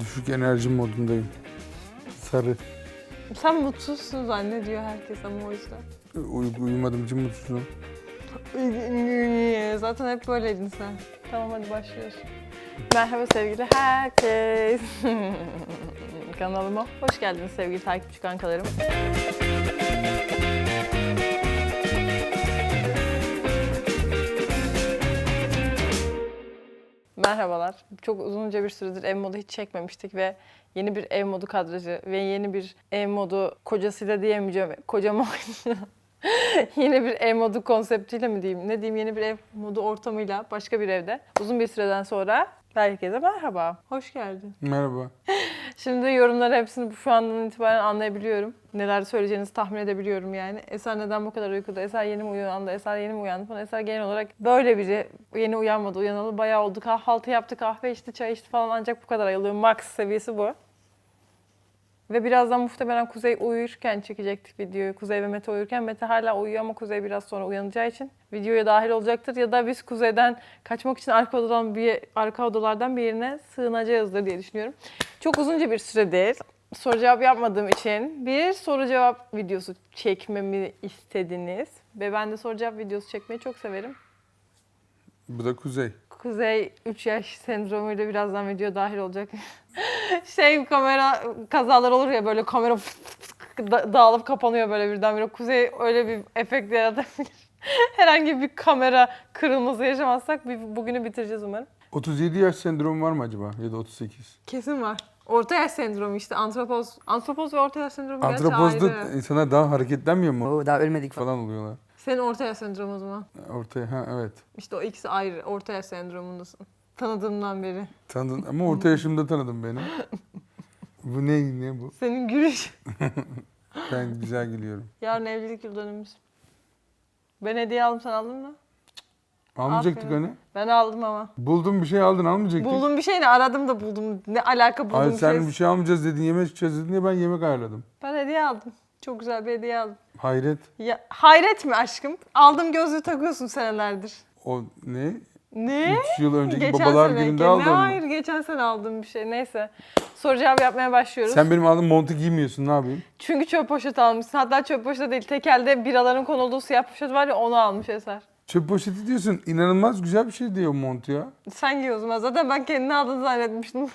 Düşük enerji modundayım. Sarı. Sen mutsuzsun zannediyor herkes ama o yüzden. Uy- uyumadığım için mutsuzum. Zaten hep böyleydin sen. Tamam hadi başlıyoruz. Merhaba sevgili herkes. Kanalıma hoş geldiniz sevgili takipçi kankalarım. Merhabalar. Çok uzunca bir süredir ev modu hiç çekmemiştik ve yeni bir ev modu kadrajı ve yeni bir ev modu kocasıyla diyemeyeceğim. Kocaman yeni bir ev modu konseptiyle mi diyeyim? Ne diyeyim? Yeni bir ev modu ortamıyla başka bir evde. Uzun bir süreden sonra herkese merhaba. Hoş geldin. Merhaba. Şimdi yorumları hepsini şu andan itibaren anlayabiliyorum. Neler söyleyeceğinizi tahmin edebiliyorum yani. Eser neden bu kadar uykuda? Eser yeni mi uyandı? Eser yeni mi uyandı falan. Eser genel olarak böyle biri. Yeni uyanmadı. Uyanalı bayağı oldu. Kahvaltı yaptı, kahve içti, çay içti falan ancak bu kadar ayılıyor. Max seviyesi bu. Ve birazdan muhtemelen Kuzey uyurken çekecektik videoyu. Kuzey ve Mete uyurken. Mete hala uyuyor ama Kuzey biraz sonra uyanacağı için videoya dahil olacaktır. Ya da biz Kuzey'den kaçmak için arka odadan bir arka odalardan birine sığınacağızdır diye düşünüyorum. Çok uzunca bir süredir soru cevap yapmadığım için bir soru cevap videosu çekmemi istediniz. Ve ben de soru cevap videosu çekmeyi çok severim. Bu da Kuzey. Kuzey 3 yaş sendromuyla birazdan video dahil olacak. şey kamera kazalar olur ya böyle kamera da- dağılıp kapanıyor böyle birdenbire. Kuzey öyle bir efekt yaratabilir. Herhangi bir kamera kırılması yaşamazsak bir- bugünü bitireceğiz umarım. 37 yaş sendromu var mı acaba? Ya da 38. Kesin var. Orta yaş sendromu işte antropoz. Antropoz ve orta yaş sendromu gerçi Antropozda ayrı. insanlar daha hareketlenmiyor mu? Oo, daha ölmedik falan. Falan oluyorlar. Senin orta yaş sendromu o zaman. Ortaya ha evet. İşte o ikisi ayrı. Orta yaş sendromundasın. Tanıdığımdan beri. Tanıdın ama orta yaşımda tanıdın beni. Bu ne ne bu? Senin gülüş. Ben güzel gülüyorum. Yarın evlilik yıl dönümümüz. Ben hediye aldım sen aldın mı? Almayacaktık Aferin. hani. Ben aldım ama. Buldun bir şey aldın almayacaktık. Buldum bir şey ne aradım da buldum. Ne alaka buldum Ay bir sen şey. bir şey almayacağız dedin yemek çıkacağız dedin diye ben yemek ayarladım. Ben hediye aldım. Çok güzel bir hediye aldım. Hayret. Ya, hayret mi aşkım? Aldım gözlüğü takıyorsun senelerdir. O ne? Ne? 3 yıl önceki Geçen babalar sene. gününde aldın mı? hayır geçen sene aldığım bir şey. Neyse. Soru cevap yapmaya başlıyoruz. Sen benim aldığım montu giymiyorsun ne yapayım? Çünkü çöp poşeti almışsın. Hatta çöp poşeti değil. Tekelde biraların konulduğu siyah poşet var ya onu almış Eser. Çöp poşeti diyorsun. İnanılmaz güzel bir şey diyor mont ya. Sen giyiyorsun. Ben zaten ben kendini aldığını zannetmiştim.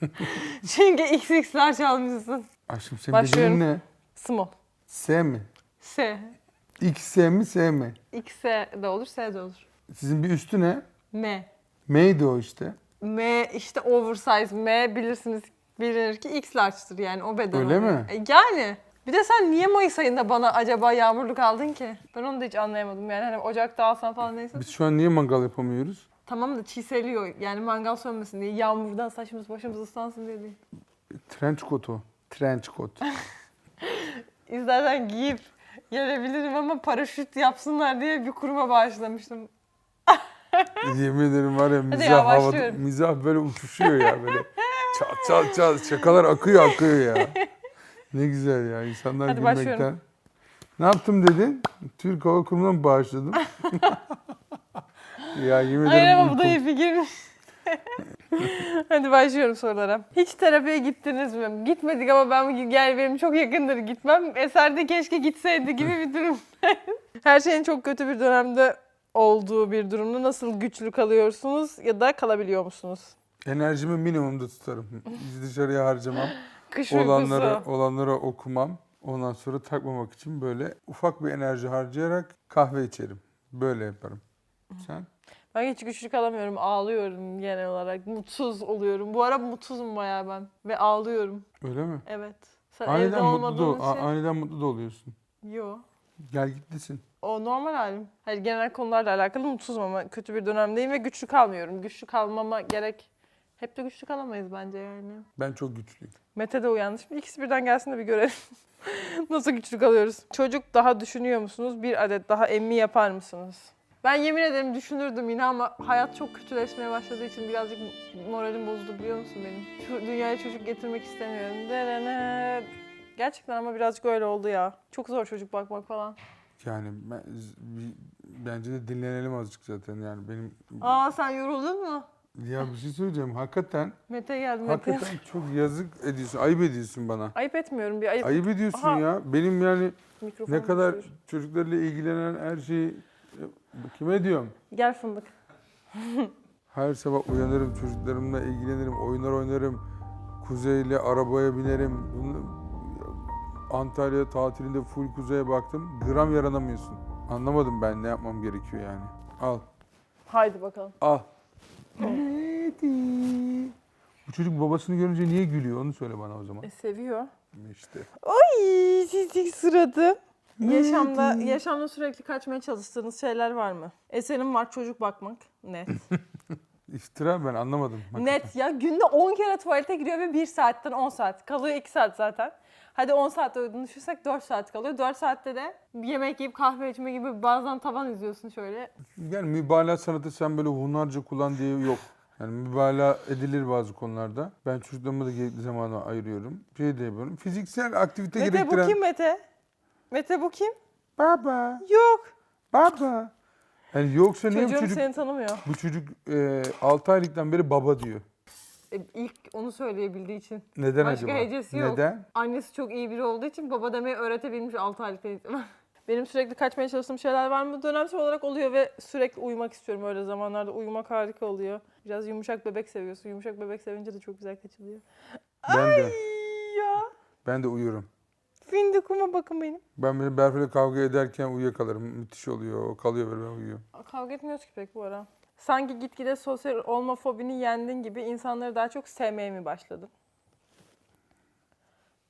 Çünkü XX'ler çalmışsın. Aşkım senin dediğin ne? Small. S mi? S. X S mi S mi? X de olur, S de olur. Sizin bir üstü ne? M. M'ydi o işte. M işte oversize. M bilirsiniz bilinir ki X large'tır yani o beden. Öyle oluyor. mi? E, yani. Bir de sen niye Mayıs ayında bana acaba yağmurluk aldın ki? Ben onu da hiç anlayamadım. Yani hani Ocak'ta alsan falan neyse. Biz şu an niye mangal yapamıyoruz? Tamam da çiğseliyor. Yani mangal sönmesin diye. Yağmurdan saçımız başımız ıslansın diye değil. Trench coat o. Trench coat. İstersen giyip gelebilirim ama paraşüt yapsınlar diye bir kuruma bağışlamıştım. Yemin ederim var ya ya, mizah havada, başlıyorum. mizah böyle uçuşuyor ya böyle. Çat çat çat şakalar akıyor akıyor ya. Ne güzel ya insanlar Hadi gülmekten. başlıyorum. Ne yaptım dedin? Türk Hava Kurumu'na mı bağışladım? ya yemin ederim Hayır ama bu da uykum- iyi fikir. Hadi başlıyorum sorulara. Hiç terapiye gittiniz mi? Gitmedik ama ben gel benim çok yakındır gitmem. Eserde keşke gitseydi gibi bir durum. Her şeyin çok kötü bir dönemde olduğu bir durumda nasıl güçlü kalıyorsunuz ya da kalabiliyor musunuz? Enerjimi minimumda tutarım. Dışarıya harcamam. Kış olanları uykusu. olanlara okumam. Ondan sonra takmamak için böyle ufak bir enerji harcayarak kahve içerim. Böyle yaparım. Sen? Ben hiç güçlü kalamıyorum. Ağlıyorum genel olarak. Mutsuz oluyorum. Bu ara mutsuzum bayağı ben. Ve ağlıyorum. Öyle mi? Evet. Sen evde Aniden mutlu da, olmadığın ol- a- için... aniden mutlu da oluyorsun. Yo. Gel gitlisin. O normal halim. Hayır genel konularla alakalı mutsuzum ama kötü bir dönemdeyim ve güçlü kalmıyorum. Güçlü kalmama gerek. Hep de güçlü kalamayız bence yani. Ben çok güçlüyüm. Mete de uyandı. Şimdi ikisi birden gelsin de bir görelim. Nasıl güçlü kalıyoruz? Çocuk daha düşünüyor musunuz? Bir adet daha emmi yapar mısınız? Ben yemin ederim düşünürdüm yine ama hayat çok kötüleşmeye başladığı için birazcık moralim bozuldu biliyor musun benim? Şu dünyaya çocuk getirmek istemiyorum. Derene. Gerçekten ama birazcık öyle oldu ya. Çok zor çocuk bakmak falan. Yani ben, bence de dinlenelim azıcık zaten yani benim Aa sen yoruldun mu? Ya bir şey söyleyeceğim. Hakikaten, Mete geldi Mete. hakikaten çok yazık ediyorsun. Ayıp ediyorsun bana. Ayıp etmiyorum bir ayıp. Ayıp ediyorsun Aha. ya. Benim yani Mikrofon ne kadar düşürür. çocuklarla ilgilenen her şeyi kime diyorum? Gel fındık. Her sabah uyanırım, çocuklarımla ilgilenirim, oyunlar oynarım. Kuzey'le arabaya binerim. Antalya tatilinde full kuzeye baktım. Gram yaranamıyorsun. Anlamadım ben ne yapmam gerekiyor yani. Al, Haydi bakalım. al. Bu çocuk babasını görünce niye gülüyor onu söyle bana o zaman. E, seviyor. İşte. Ay çizik suratı. Yaşamda, yaşamda sürekli kaçmaya çalıştığınız şeyler var mı? Eserim var çocuk bakmak. Net. İftira ben anlamadım. hakikaten. Net ya günde 10 kere tuvalete giriyor ve 1 saatten 10 saat. Kalıyor 2 saat zaten. Hadi 10 saat uyuduğunu düşünsek 4 saat kalıyor. 4 saatte de yemek yiyip kahve içme gibi bazen tavan izliyorsun şöyle. Yani mübalağa sanatı sen böyle hunharca kullan diye yok. Yani mübalağa edilir bazı konularda. Ben çocuklarıma da gerekli zamanı ayırıyorum. Şey de yapıyorum. Fiziksel aktivite Mete gerektiren... bu kim Mete? Mete bu kim? Baba, Yok. baba. Yani yoksa niye bu Çocuğum çocuk, seni tanımıyor. bu çocuk e, 6 aylıktan beri baba diyor. E, ilk onu söyleyebildiği için. Neden Başka acaba? hecesi yok. Neden? Annesi çok iyi biri olduğu için baba demeyi öğretebilmiş 6 aylıktan itibaren. Benim sürekli kaçmaya çalıştığım şeyler var mı? Dönemsel olarak oluyor ve sürekli uyumak istiyorum öyle zamanlarda. Uyumak harika oluyor. Biraz yumuşak bebek seviyorsun. Yumuşak bebek sevince de çok güzel kaçılıyor. Ben de. Ya. Ben de uyuyorum. Findikuma bakın benim. Ben böyle Berfu'yla kavga ederken uyuyakalırım. Müthiş oluyor. O kalıyor böyle ben uyuyorum. Kavga etmiyoruz ki pek bu ara. Sanki gitgide sosyal olma fobini yendin gibi insanları daha çok sevmeye mi başladın?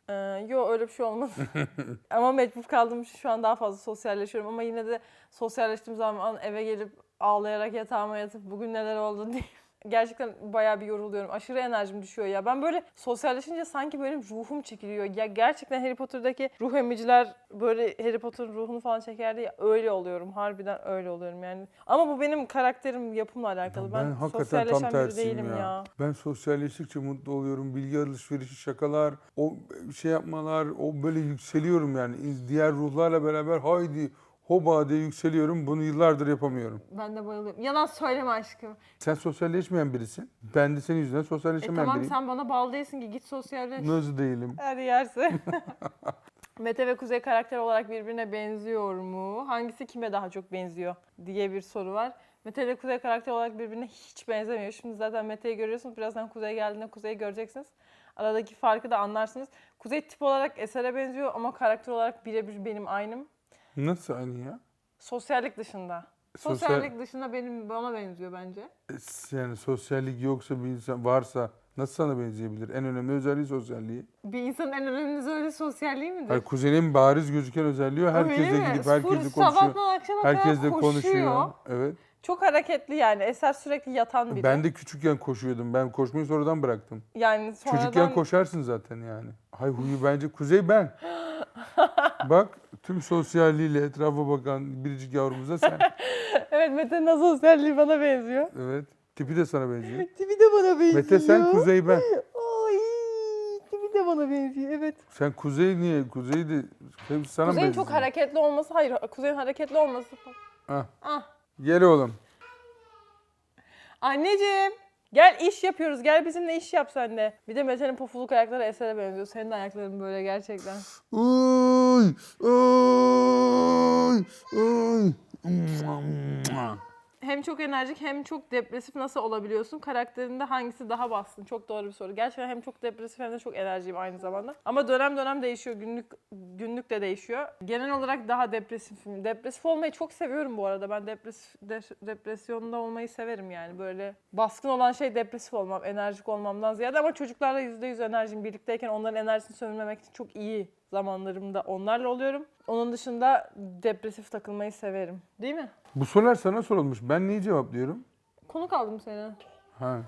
Ee, yo öyle bir şey olmadı. ama mecbur kaldığım için şu an daha fazla sosyalleşiyorum. Ama yine de sosyalleştiğim zaman eve gelip ağlayarak yatağıma yatıp bugün neler oldu diye. Gerçekten bayağı bir yoruluyorum. Aşırı enerjim düşüyor ya. Ben böyle sosyalleşince sanki benim ruhum çekiliyor. Ya gerçekten Harry Potter'daki ruh emiciler böyle Harry Potter'ın ruhunu falan çekerdi ya. Öyle oluyorum. Harbiden öyle oluyorum yani. Ama bu benim karakterim, yapımla alakalı. Ben, Ben hakikaten tam tersiyim değilim ya. ya. Ben sosyalleştikçe mutlu oluyorum. Bilgi alışverişi, şakalar, o şey yapmalar, o böyle yükseliyorum yani. Diğer ruhlarla beraber haydi hoba diye yükseliyorum. Bunu yıllardır yapamıyorum. Ben de bayılıyorum. Yalan söyleme aşkım. Sen sosyalleşmeyen birisin. Ben de senin yüzünden E sosyalleşemeyen tamam biriyim. sen bana bağlı değilsin ki git sosyalleş. Nasıl değilim? Her yerse. Mete ve Kuzey karakter olarak birbirine benziyor mu? Hangisi kime daha çok benziyor diye bir soru var. Mete ile Kuzey karakter olarak birbirine hiç benzemiyor. Şimdi zaten Mete'yi görüyorsunuz. Birazdan Kuzey geldiğinde Kuzey'i göreceksiniz. Aradaki farkı da anlarsınız. Kuzey tip olarak Eser'e benziyor ama karakter olarak birebir benim aynım. Nasıl aynı ya? Sosyallik dışında. Sosyal- Sosyallik dışında benim bana benziyor bence. E, Yani sosyallik yoksa bir insan varsa nasıl sana benzeyebilir? En önemli özelliği sosyalliği. Bir insanın en önemli özelliği sosyalliği midir? Hayır, kuzenin bariz gözüken özelliği o. Öyle herkesle mi? gidip Full herkesle konuşuyor. Sabahtan akşama kadar Herkesle koşuyor. konuşuyor. Evet. Çok hareketli yani. Eser sürekli yatan biri. Ben de küçükken koşuyordum. Ben koşmayı sonradan bıraktım. yani sonradan... Çocukken koşarsın zaten yani. Hay huyu bence Kuzey ben. Bak tüm sosyalliğiyle etrafa bakan biricik yavrumuza sen. evet Mete'nin az sosyalliği bana benziyor. Evet. Tipi de sana benziyor. Tipi de bana benziyor. Mete sen Kuzey ben. Ay tipi de bana benziyor evet. Sen Kuzey niye? Kuzey de hepsi sana Kuzey'in benziyor. çok hareketli olması, hayır Kuzey'in hareketli olması. Ah, Ah. gel oğlum. Anneciğim gel iş yapıyoruz gel bizimle iş yap sen de. Bir de Mete'nin pofuluk ayakları Eser'e benziyor. Senin de ayakların böyle gerçekten. Oy, oy, oy. Hem çok enerjik hem çok depresif nasıl olabiliyorsun? Karakterinde hangisi daha baskın? Çok doğru bir soru. Gerçekten hem çok depresif hem de çok enerjiyim aynı zamanda. Ama dönem dönem değişiyor. Günlük günlük de değişiyor. Genel olarak daha depresifim. Depresif olmayı çok seviyorum bu arada. Ben depresif, de- depresyonda olmayı severim yani. Böyle baskın olan şey depresif olmam, enerjik olmamdan ziyade ama çocuklarla %100 enerjim birlikteyken onların enerjisini sömürmemek için çok iyi zamanlarımda onlarla oluyorum. Onun dışında depresif takılmayı severim. Değil mi? Bu sorular sana sorulmuş. Ben neyi cevaplıyorum? Konuk aldım seni. Ha.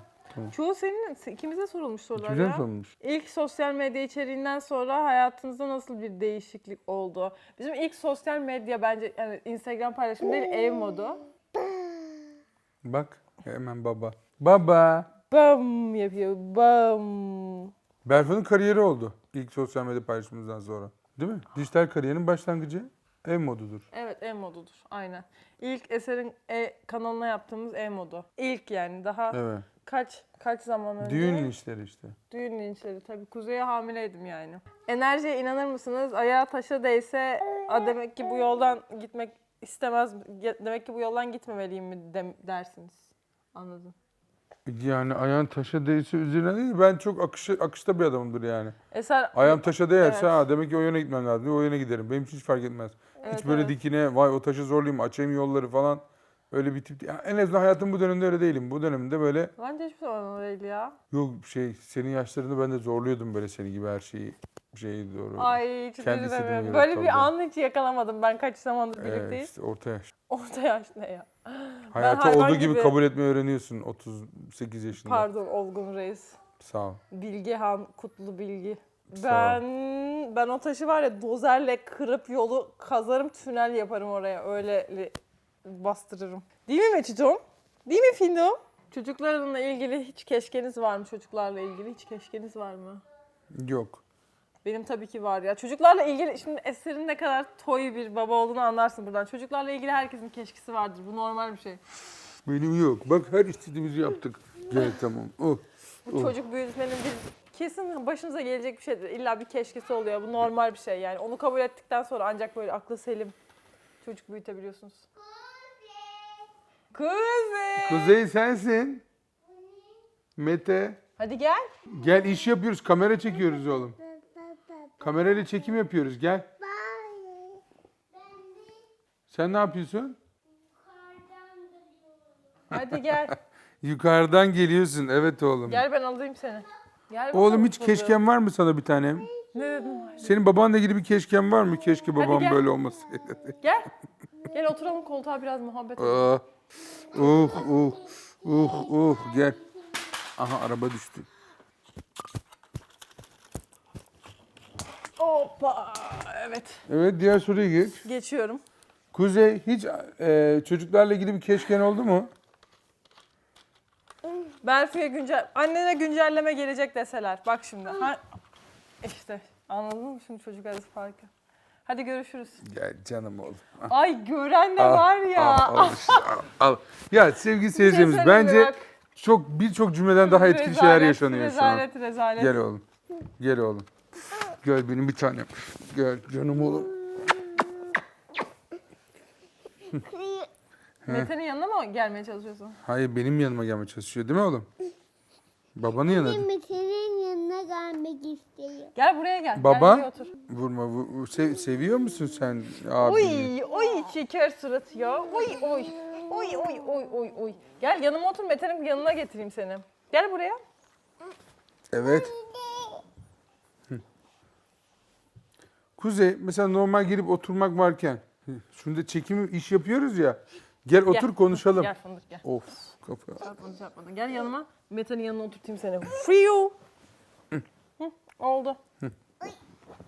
Çoğu senin, ikimize sorulmuş sorular Güzel ya. sorulmuş. İlk sosyal medya içeriğinden sonra hayatınızda nasıl bir değişiklik oldu? Bizim ilk sosyal medya bence yani Instagram paylaşımı değil ev modu. Bak hemen baba. Baba. Bam yapıyor. Bam. Berfu'nun kariyeri oldu ilk sosyal medya paylaşımımızdan sonra. Değil mi? Dijital kariyerin başlangıcı ev modudur. Evet ev modudur. Aynen. İlk eserin e, kanalına yaptığımız ev modu. İlk yani daha Evet. Kaç kaç zaman önce? Düğün işleri işte. Düğün linçleri tabii. Kuzey'e hamileydim yani. Enerjiye inanır mısınız? Ayağa taşa değse "A, demek ki bu yoldan gitmek istemez. ge- Demek ki bu yoldan gitmemeliyim mi dem- dersiniz. Anladım. Yani ayağın taşa değse üzerine değil. Ben çok akışı, akışta bir adamımdır yani. Eser Ayağım taşa değerse Evet. ha demek ki o yöne gitmem lazım. O yöne giderim. Benim için hiç fark etmez. Evet, hiç böyle evet. dikine vay o taşı zorlayayım açayım yolları falan. Öyle bir tip değil. Ya En azından hayatım bu dönemde öyle değilim. Bu dönemde böyle Bence hiçbir öyle değil ya. yok şey senin yaşlarında ben de zorluyordum böyle seni gibi her şeyi şeyi doğru. Ay hiç göre Böyle bir an hiç yakalamadım ben kaç zamandır birlikteyiz. işte orta yaş. Orta yaş ne ya? Hayatı olduğu gibi, gibi- kabul etmeyi öğreniyorsun 38 yaşında. Pardon Olgun Reis. Sağ ol. Bilgehan Kutlu Bilgi. Ben ben o taşı var ya dozerle kırıp yolu kazarım tünel yaparım oraya öyle bastırırım. Değil mi Meçhut'um? Değil mi Findo? Çocuklarınla ilgili hiç keşkeniz var mı? Çocuklarla ilgili hiç keşkeniz var mı? Yok. Benim tabii ki var ya. Çocuklarla ilgili şimdi Eser'in ne kadar toy bir baba olduğunu anlarsın buradan. Çocuklarla ilgili herkesin keşkisi vardır. Bu normal bir şey. Benim yok. Bak her istediğimizi yaptık. Gel tamam. Oh. Bu Oh. çocuk büyütmenin bir kesin başınıza gelecek bir şeydir. İlla bir keşkesi oluyor. Bu normal bir şey yani. Onu kabul ettikten sonra ancak böyle aklı selim çocuk büyütebiliyorsunuz. Kuzey. Kuzey sensin. Mete. Hadi gel. Gel iş yapıyoruz. Kamera çekiyoruz oğlum. Kamerayla çekim yapıyoruz. Gel. Sen ne yapıyorsun? Hadi gel. Yukarıdan geliyorsun. Evet oğlum. gel ben alayım seni. Gel Oğlum bakalım hiç kuzum. keşken var mı sana bir tanem? Ne dedim? Senin babanla ilgili bir keşken var mı? Keşke babam gel. böyle olmasaydı. Gel. Gel oturalım koltuğa biraz muhabbet edelim. Ah. Uh uh uh uh gel. Aha araba düştü. Hoppa. Evet. Evet diğer soruya geç. Geçiyorum. Kuzey hiç e, çocuklarla ilgili bir keşken oldu mu? Berfi'ye güncel... Annene güncelleme gelecek deseler. Bak şimdi. Ha... İşte anladın mı şimdi çocuk arası farkı? Hadi görüşürüz. Gel canım oğlum. Ay gören de al, var ya. Al, al, işte, al, al. Ya sevgili seyircimiz Kesinlikle bence bak. çok birçok cümleden daha etkili şeyler Rezalet, yaşanıyor şu an. Rezalet rezalet. Gel oğlum. Gel oğlum. Gel benim bir tanem. Gel canım oğlum. Mete'nin yanına mı gelmeye çalışıyorsun? Hayır benim yanıma gelmeye çalışıyor değil mi oğlum? Babanın yanına. Mete'nin yanına gelmek istiyor. Gel buraya gel. Baba? Gel buraya otur. Vurma. vu- vu- sev- seviyor musun sen abi? Oy oy şeker surat ya. Oy oy. Oy oy oy oy oy. Gel yanıma otur Mete'nin yanına getireyim seni. Gel buraya. Evet. Hı. Kuzey mesela normal girip oturmak varken şunda çekim iş yapıyoruz ya. Gel otur konuşalım. Gel fındık gel. Of kafa. Yapmadım yapmadım. Gel yanıma. Mete'nin yanına oturtayım seni. Free you. Hı, oldu.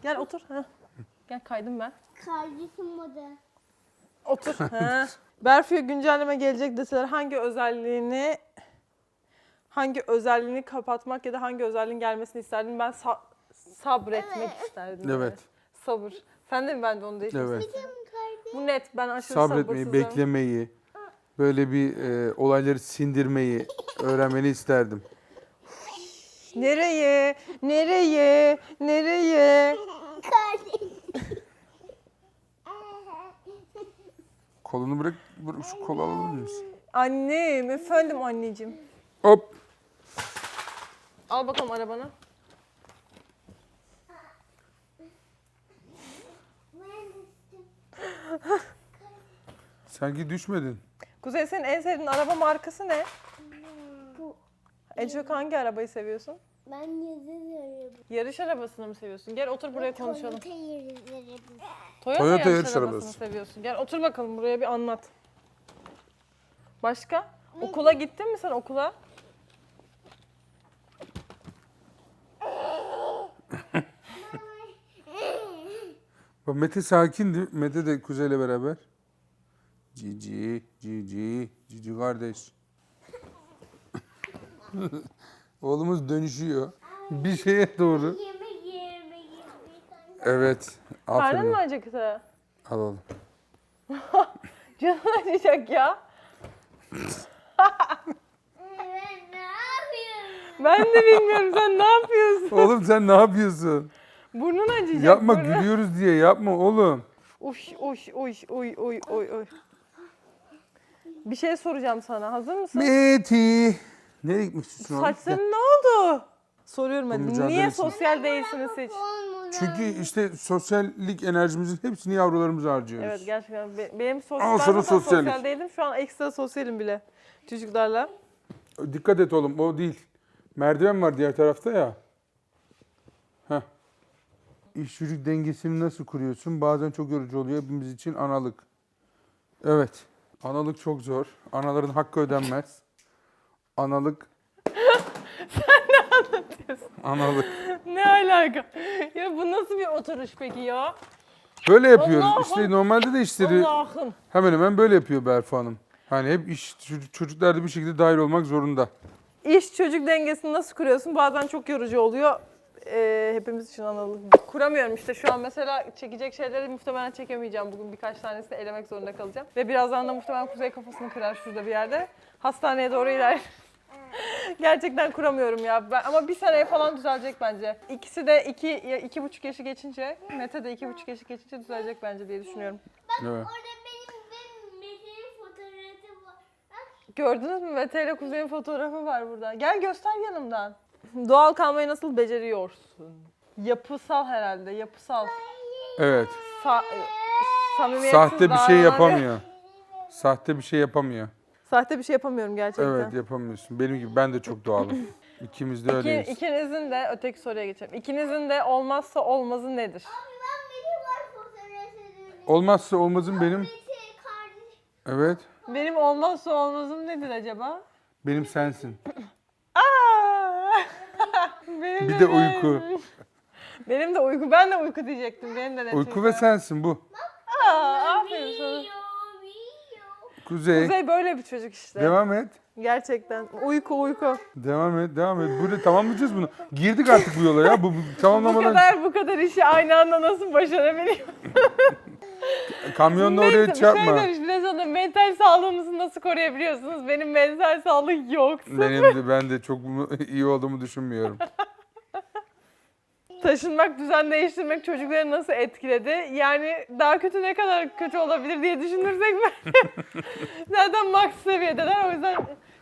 Gel otur. Heh. Gel kaydım ben. Kardeşim o da. Otur. He. Berfi'ye güncelleme gelecek deseler hangi özelliğini hangi özelliğini kapatmak ya da hangi özelliğin gelmesini isterdin? Ben sa- sabretmek isterdim. yani. Evet. Sabır. Sen de mi ben de onu değiştirsin? Evet. Bu net. Ben aşırı Sabretmeyi, sabırsızım. beklemeyi, böyle bir e, olayları sindirmeyi öğrenmeni isterdim. Nereye? Nereye? Nereye? Kardeşim. Kolunu bırak, bırak şu kolu alabilir miyiz? Annem, efendim anneciğim. Hop. Al bakalım arabanı. Sanki düşmedin. Kuzey senin en sevdiğin araba markası ne? Bu. En çok hangi arabayı seviyorsun? Ben yazılıyorum. Yarış arabasını mı seviyorsun? Gel otur buraya konuşalım. Toyota yazılıyorum. Toyota, Toyota yarış, yarış arabasını arabası. seviyorsun. Gel otur bakalım buraya bir anlat. Başka? Okula gittin mi sen okula? Mete sakindi. Mete de Kuzey'le beraber. Cici, cici, cici kardeş. Oğlumuz dönüşüyor. Bir şeye doğru. Evet. Karnın Aferin. mı acıktı? Al oğlum. Canın acıyacak ya. Evet. Ben de bilmiyorum sen ne yapıyorsun? Oğlum sen ne yapıyorsun? Burnun acıyacak. Yapma burnun. gülüyoruz diye yapma oğlum. Uş uş uş uy uy uy uy. Bir şey soracağım sana. Hazır mısın? Meti. Nereye gitmek istiyorsun oğlum? Saçların ne oldu? Soruyorum hadi. mücadele Niye sosyal değilsiniz hiç? Çünkü işte sosyallik enerjimizin hepsini yavrularımıza harcıyoruz. Evet gerçekten. Be- benim Al sosyal, sana ben zaten sosyallik. sosyal değildim. Şu an ekstra sosyalim bile. Çocuklarla. Dikkat et oğlum o değil. Merdiven var diğer tarafta ya. İş çocuk dengesini nasıl kuruyorsun? Bazen çok yorucu oluyor hepimiz için analık. Evet. Analık çok zor. Anaların hakkı ödenmez. Analık. Sen ne anlatıyorsun? Analık. ne alaka? Ya bu nasıl bir oturuş peki ya? Böyle yapıyoruz. Allah'ım. İşte normalde de işleri Allah'ım. hemen hemen böyle yapıyor Berfu Hanım. Hani hep iş çocuk- çocuklar da bir şekilde dahil olmak zorunda. İş çocuk dengesini nasıl kuruyorsun? Bazen çok yorucu oluyor. Ee, hepimiz için analık. Kuramıyorum işte şu an mesela çekecek şeyleri muhtemelen çekemeyeceğim. Bugün birkaç tanesini elemek zorunda kalacağım. Ve birazdan da muhtemelen Kuzey kafasını kırar şurada bir yerde. Hastaneye doğru iler. Gerçekten kuramıyorum ya. Ben, ama bir seneye falan düzelecek bence. İkisi de iki, ya iki buçuk yaşı geçince, Mete de iki buçuk yaşı geçince düzelecek bence diye düşünüyorum. Evet. Orada benim benim Mete'nin fotoğrafı var. Bak Gördünüz mü? Mete ile Kuzey'in fotoğrafı var burada. Gel göster yanımdan. Doğal kalmayı nasıl beceriyorsun? Yapısal herhalde, yapısal. Evet. Sa e, samimiyetsiz Sahte bir şey yapamıyor. Sahte bir şey yapamıyor. Sahte bir şey yapamıyorum gerçekten. Evet yapamıyorsun. Benim gibi ben de çok doğalım. İkimiz de İki, öyleyiz. ikinizin de öteki soruya geçelim. İkinizin de olmazsa olmazı nedir? ben benim var fotoğrafı. Olmazsa olmazım benim. Kardeş. Evet. Benim olmazsa olmazım nedir acaba? Benim sensin. Benim Bir de uyku. Benim de uyku. Ben de uyku diyecektim. Benim de net Uyku ve sensin bu. Aa, aferin sana. Kuzey. Kuzey böyle bir çocuk işte. Devam et. Gerçekten. Uyku uyku. Devam et. Devam et. Burada tamamlayacağız bunu. Girdik artık bu yola ya. Bu, bu Bu tamamlamadan kadar bu kadar işi aynı anda nasıl başarabiliyor? kamyonla Neyse oraya bir şey çarpma. demiş biraz sonra mental sağlığınızı nasıl koruyabiliyorsunuz? Benim mental sağlık yok. Benim de ben de çok iyi olduğumu düşünmüyorum. Taşınmak, düzen değiştirmek çocukları nasıl etkiledi? Yani daha kötü ne kadar kötü olabilir diye düşünürsek zaten max seviyedeler o yüzden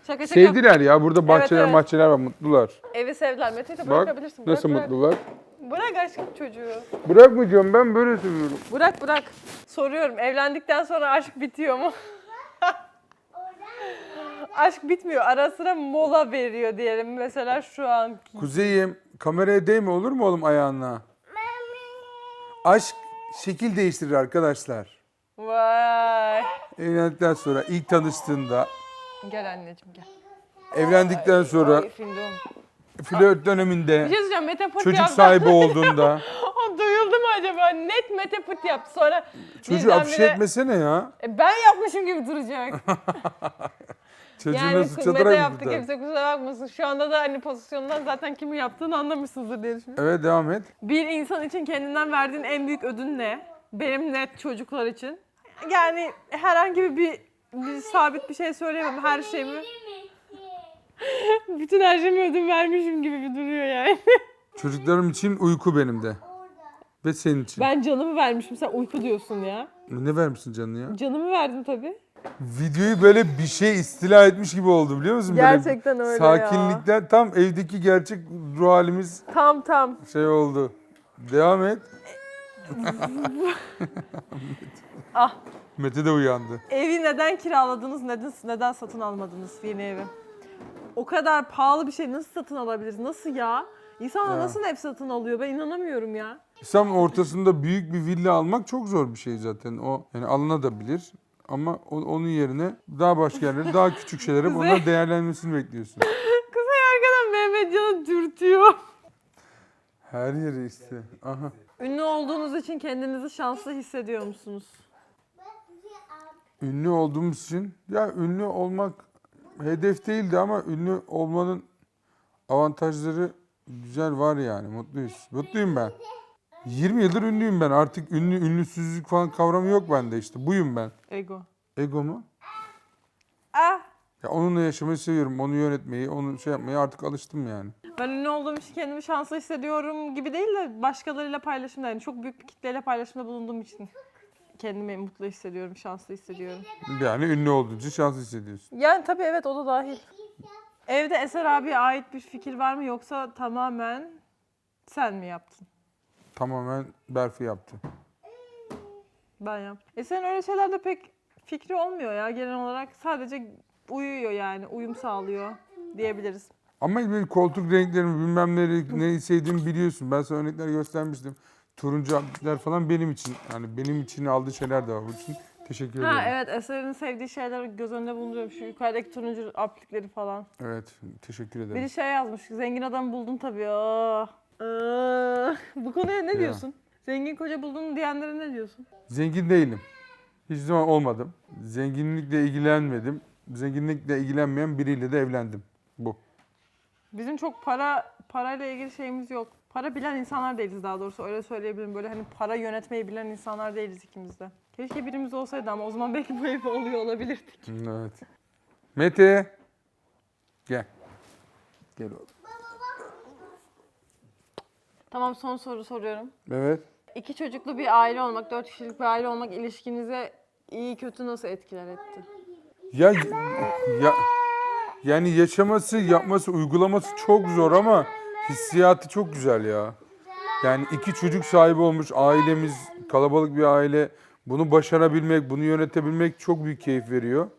şaka şaka. Sevdiler ya. Burada bahçeler evet. bahçeler var. Mutlular. Evi sevdiler. Mete'yi de Bak bırakabilirsin. Bırak, nasıl bırak. mutlular. Bırak aşkım çocuğu. Bırakmayacağım ben böyle seviyorum. Bırak bırak. Soruyorum evlendikten sonra aşk bitiyor mu? aşk bitmiyor. Ara sıra mola veriyor diyelim. Mesela şu anki. Kuzeyim kameraya değme olur mu oğlum ayağına? Aşk şekil değiştirir arkadaşlar. Vay. Evlendikten sonra ilk tanıştığında, Gel anneciğim gel. evlendikten sonra Ay, Findom. flört Bir döneminde, şey söyleyeceğim. Mete Pıt çocuk yaptı. sahibi olduğunda O duyuldu mu acaba? Net Mete Pıt yaptı. Sonra çocuğu birdenbire- afişe etmesene ya. E, ben yapmışım gibi duracak. Çocuğu yani nasıl kız Mete çatıra yaptı. burada. Kimse kusura bakmasın. Şu anda da hani pozisyondan zaten kimin yaptığını anlamışsınızdır diye düşünüyorum. Evet devam et. Bir insan için kendinden verdiğin en büyük ödün ne? Benim net çocuklar için. Yani herhangi bir, bir sabit bir şey söyleyemem. Her şeyimi, bütün her şeyimi ödün vermişim gibi bir duruyor yani. Çocuklarım için uyku benim de. Ve senin için. Ben canımı vermişim. Sen uyku diyorsun ya. Ne vermişsin canını ya? Canımı verdim tabii. Videoyu böyle bir şey istila etmiş gibi oldu biliyor musun? Böyle Gerçekten öyle ya. Sakinlikten tam evdeki gerçek ruh halimiz Tam tam. şey oldu. Devam et. Ah. Mete de uyandı. Evi neden kiraladınız? Neden neden satın almadınız yeni evi? O kadar pahalı bir şey nasıl satın alabiliriz? Nasıl ya? İnsanlar Ya. nasıl ev satın alıyor? Ben inanamıyorum ya. İstanbul ortasında büyük bir villa almak çok zor bir şey zaten. O yani alınabilir. Ama o- onun yerine daha başka yerlere, daha küçük şeylere Kuzey. onlar değerlenmesini bekliyorsun. Kızay arkadan Mehmetcan'ı dürtüyor. Her yere işte. Aha. Ünlü olduğunuz için kendinizi şanslı hissediyor musunuz? Ünlü olduğumuz için ya ünlü olmak hedef değildi ama ünlü olmanın avantajları güzel var yani mutluyuz. Mutluyum ben. 20 yıldır ünlüyüm ben. Artık ünlü ünlüsüzlük falan kavramı yok bende işte. Buyum ben. Ego. Ego mu? Ah! Ya onunla yaşamayı seviyorum. Onu yönetmeyi, onu şey yapmaya artık alıştım yani. Ben ünlü olduğum için kendimi şanslı hissediyorum gibi değil de başkalarıyla paylaşımda yani çok büyük bir kitleyle paylaşımda bulunduğum için kendimi mutlu hissediyorum, şanslı hissediyorum. Yani ünlü olduğun için şanslı hissediyorsun. Yani tabii evet o da dahil. Evde Eser abiye ait bir fikir var mı yoksa tamamen sen mi yaptın? Tamamen Berfi yaptı. Ben yaptım. Eser'in öyle şeylerde pek fikri olmuyor ya genel olarak. Sadece uyuyor yani, uyum sağlıyor diyebiliriz. Ama benim koltuk renklerimi bilmem neleri, neyi sevdiğimi biliyorsun. Ben sana örnekler göstermiştim. Turuncu aplikler falan benim için. Yani benim için aldığı şeyler de var. Bu için teşekkür ederim. Ha evet Eser'in sevdiği şeyleri göz önünde bulunduruyorum. Şu yukarıdaki turuncu aplikleri falan. Evet, teşekkür ederim. Biri şey yazmış, zengin adam buldun tabii. Aa, aa. Bu konuya ne diyorsun? Zengin koca buldun diyenlere ne diyorsun? Zengin değilim. Hiç zaman olmadım. Zenginlikle ilgilenmedim. Zenginlikle ilgilenmeyen biriyle de evlendim. Bu. Bizim çok para parayla ilgili şeyimiz yok. Para bilen insanlar değiliz daha doğrusu öyle söyleyebilirim. Böyle hani para yönetmeyi bilen insanlar değiliz ikimiz de. Keşke birimiz olsaydı ama o zaman belki bu evde oluyor olabilirdik. Evet. Mete. Gel. Gel oğlum. Tamam son soru soruyorum. Evet. İki çocuklu bir aile olmak, dört kişilik bir aile olmak ilişkinize iyi kötü nasıl etkiler etti? Ya ya yani yaşaması, yapması, uygulaması çok zor ama hissiyatı çok güzel ya. Yani iki çocuk sahibi olmuş ailemiz, kalabalık bir aile. Bunu başarabilmek, bunu yönetebilmek çok büyük keyif veriyor.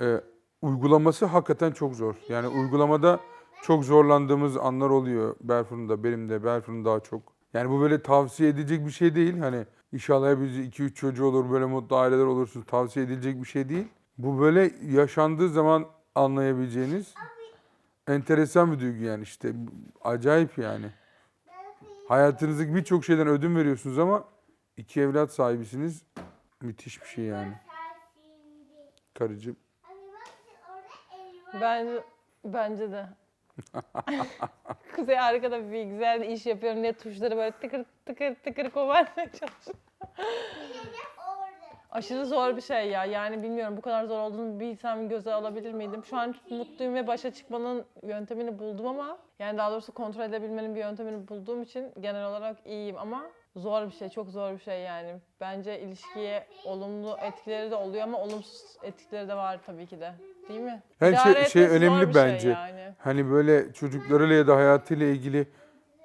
Ee, uygulaması hakikaten çok zor. Yani uygulamada çok zorlandığımız anlar oluyor. Berfun'un da, benim de, Berfun'un daha çok. Yani bu böyle tavsiye edilecek bir şey değil. Hani inşallah hepiniz 2-3 çocuğu olur, böyle mutlu aileler olursunuz. Tavsiye edilecek bir şey değil. Bu böyle yaşandığı zaman anlayabileceğiniz enteresan bir duygu yani işte. Acayip yani. Hayatınızdaki birçok şeyden ödün veriyorsunuz ama iki evlat sahibisiniz. Müthiş bir şey yani. Karıcığım. Bence, bence de. Kuzey arkada bir güzel iş yapıyorum diye tuşları böyle tıkır tıkır tıkır kovarmaya çalışıyor. Aşırı zor bir şey ya. Yani bilmiyorum bu kadar zor olduğunu bilsem göze alabilir miydim? Şu an mutluyum ve başa çıkmanın yöntemini buldum ama yani daha doğrusu kontrol edebilmenin bir yöntemini bulduğum için genel olarak iyiyim ama zor bir şey, çok zor bir şey yani. Bence ilişkiye olumlu etkileri de oluyor ama olumsuz etkileri de var tabii ki de. Değil mi? Her İdare şey- şey önemli bir şey bence. yani. Hani böyle çocuklarıyla ya da hayatıyla ilgili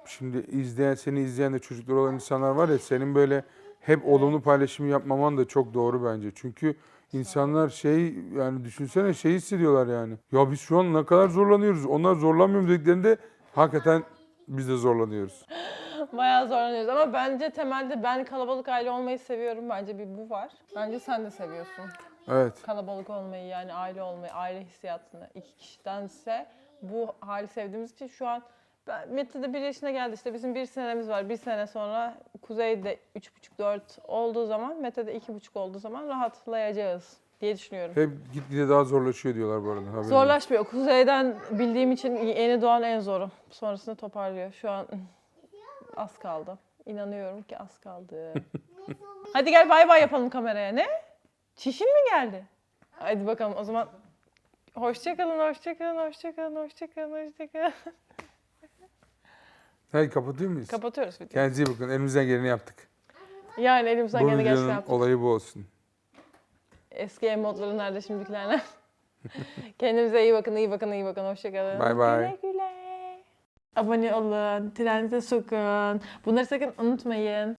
şimdi izleyen seni izleyen de çocuklar olan insanlar var ya senin böyle hep olumlu paylaşım yapmaman da çok doğru bence. Çünkü insanlar şey yani düşünsene şey hissediyorlar yani. Ya biz şu an ne kadar zorlanıyoruz. Onlar zorlanmıyor dediklerinde hakikaten biz de zorlanıyoruz. Bayağı zorlanıyoruz ama bence temelde ben kalabalık aile olmayı seviyorum. Bence bir bu var. Bence sen de seviyorsun. Evet. Kalabalık olmayı yani aile olmayı, aile hissiyatını. iki kişidense bu hali sevdiğimiz için şu an ben, Mete de bir yaşına geldi işte bizim bir senemiz var. Bir sene sonra Kuzey de üç buçuk dört olduğu zaman Mete de iki buçuk olduğu zaman rahatlayacağız diye düşünüyorum. Hep gitgide daha zorlaşıyor diyorlar bu arada. haberin. Zorlaşmıyor. Kuzeyden bildiğim için yeni doğan en zoru. Sonrasında toparlıyor. Şu an az kaldı. İnanıyorum ki az kaldı. Hadi gel bay bay yapalım kameraya. Ne? Çişin mi geldi? Hadi bakalım o zaman. Hoşçakalın, hoşçakalın, hoşçakalın, hoşçakalın, hoşçakalın. Hadi kapatıyor muyuz? Kapatıyoruz videoyu. Kendinize iyi bakın. Elimizden geleni yaptık. Yani elimizden bu geleni gerçekten videonun yaptık. olayı bu olsun. Eski emotları nerede şimdikiler nerede? Kendinize iyi bakın, iyi bakın, iyi bakın. Hoşçakalın. Bye bye. Güle güle. Abone olun, treninize sokun. Bunları sakın unutmayın.